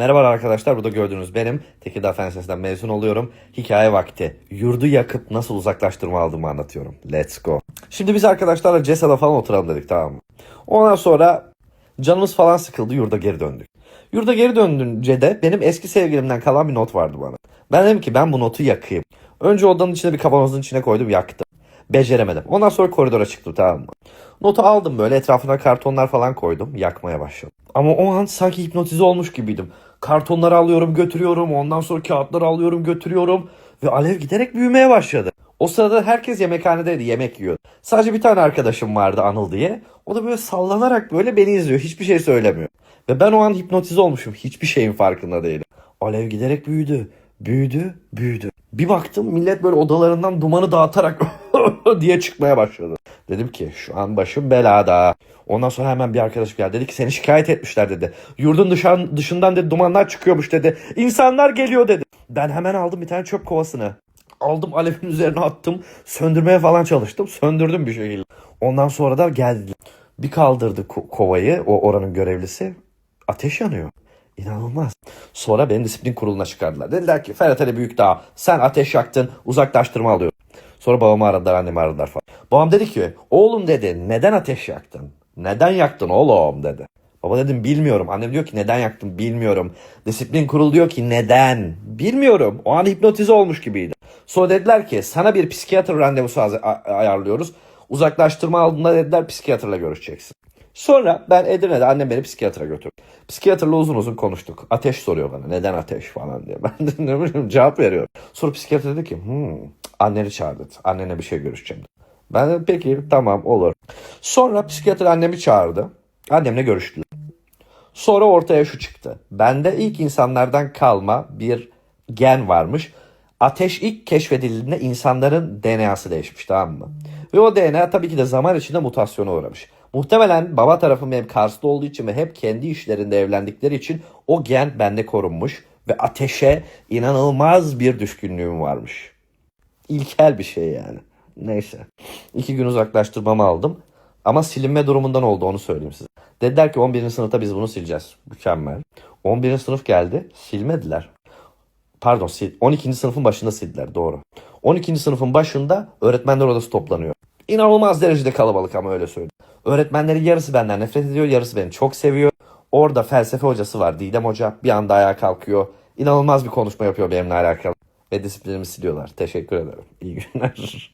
Merhaba arkadaşlar, burada gördüğünüz benim. Tekirdağ Fen Lisesi'nden mezun oluyorum. Hikaye vakti. Yurdu yakıp nasıl uzaklaştırma aldığımı anlatıyorum. Let's go. Şimdi biz arkadaşlarla CESA'da falan oturalım dedik tamam mı? Ondan sonra canımız falan sıkıldı, yurda geri döndük. Yurda geri döndünce de benim eski sevgilimden kalan bir not vardı bana. Ben dedim ki ben bu notu yakayım. Önce odanın içine bir kavanozun içine koydum yaktım. Beceremedim. Ondan sonra koridora çıktım tamam mı? Notu aldım böyle etrafına kartonlar falan koydum. Yakmaya başladım. Ama o an sanki hipnotize olmuş gibiydim. Kartonları alıyorum götürüyorum. Ondan sonra kağıtları alıyorum götürüyorum. Ve alev giderek büyümeye başladı. O sırada herkes yemekhanedeydi yemek yiyordu. Sadece bir tane arkadaşım vardı Anıl diye. O da böyle sallanarak böyle beni izliyor. Hiçbir şey söylemiyor. Ve ben o an hipnotize olmuşum. Hiçbir şeyin farkında değilim. Alev giderek büyüdü. Büyüdü, büyüdü. Bir baktım millet böyle odalarından dumanı dağıtarak diye çıkmaya başladı. Dedim ki şu an başım belada. Ondan sonra hemen bir arkadaşım geldi. Dedi ki seni şikayet etmişler dedi. Yurdun dışan, dışından dedi dumanlar çıkıyormuş dedi. İnsanlar geliyor dedi. Ben hemen aldım bir tane çöp kovasını. Aldım alevin üzerine attım. Söndürmeye falan çalıştım. Söndürdüm bir şekilde. Ondan sonra da geldi. Bir kaldırdı ko- kovayı o oranın görevlisi. Ateş yanıyor. İnanılmaz. Sonra beni disiplin kuruluna çıkardılar. Dediler ki Ferhat Ali Büyükdağ sen ateş yaktın uzaklaştırma alıyor. Sonra babamı aradılar annemi aradılar falan. Babam dedi ki oğlum dedi neden ateş yaktın? Neden yaktın oğlum dedi. Baba dedim bilmiyorum. Annem diyor ki neden yaktın bilmiyorum. Disiplin kurulu diyor ki neden? Bilmiyorum. O an hipnotize olmuş gibiydi. Sonra dediler ki sana bir psikiyatr randevusu ayarlıyoruz. Uzaklaştırma aldığında dediler psikiyatrla görüşeceksin. Sonra ben Edirne'de annem beni psikiyatra götürdü. Psikiyatrla uzun uzun konuştuk. Ateş soruyor bana. Neden ateş falan diye. Ben de ne bileyim cevap veriyorum. Sonra psikiyatr dedi ki hmm, anneni çağırdı. Annene bir şey görüşeceğim. Ben de peki tamam olur. Sonra psikiyatr annemi çağırdı. Annemle görüştüler. Sonra ortaya şu çıktı. Bende ilk insanlardan kalma bir gen varmış. Ateş ilk keşfedildiğinde insanların DNA'sı değişmiş tamam mı? Ve o DNA tabii ki de zaman içinde mutasyona uğramış. Muhtemelen baba tarafım benim Kars'ta olduğu için ve hep kendi işlerinde evlendikleri için o gen bende korunmuş. Ve ateşe inanılmaz bir düşkünlüğüm varmış. İlkel bir şey yani. Neyse. İki gün uzaklaştırmamı aldım. Ama silinme durumundan oldu onu söyleyeyim size. Dediler ki 11. sınıfta biz bunu sileceğiz. Mükemmel. 11. sınıf geldi. Silmediler. Pardon sil- 12. sınıfın başında sildiler doğru. 12. sınıfın başında öğretmenler odası toplanıyor. İnanılmaz derecede kalabalık ama öyle söyleyeyim. Öğretmenlerin yarısı benden nefret ediyor, yarısı beni çok seviyor. Orada felsefe hocası var Didem Hoca. Bir anda ayağa kalkıyor. İnanılmaz bir konuşma yapıyor benimle alakalı. Ve disiplinimi siliyorlar. Teşekkür ederim. İyi günler.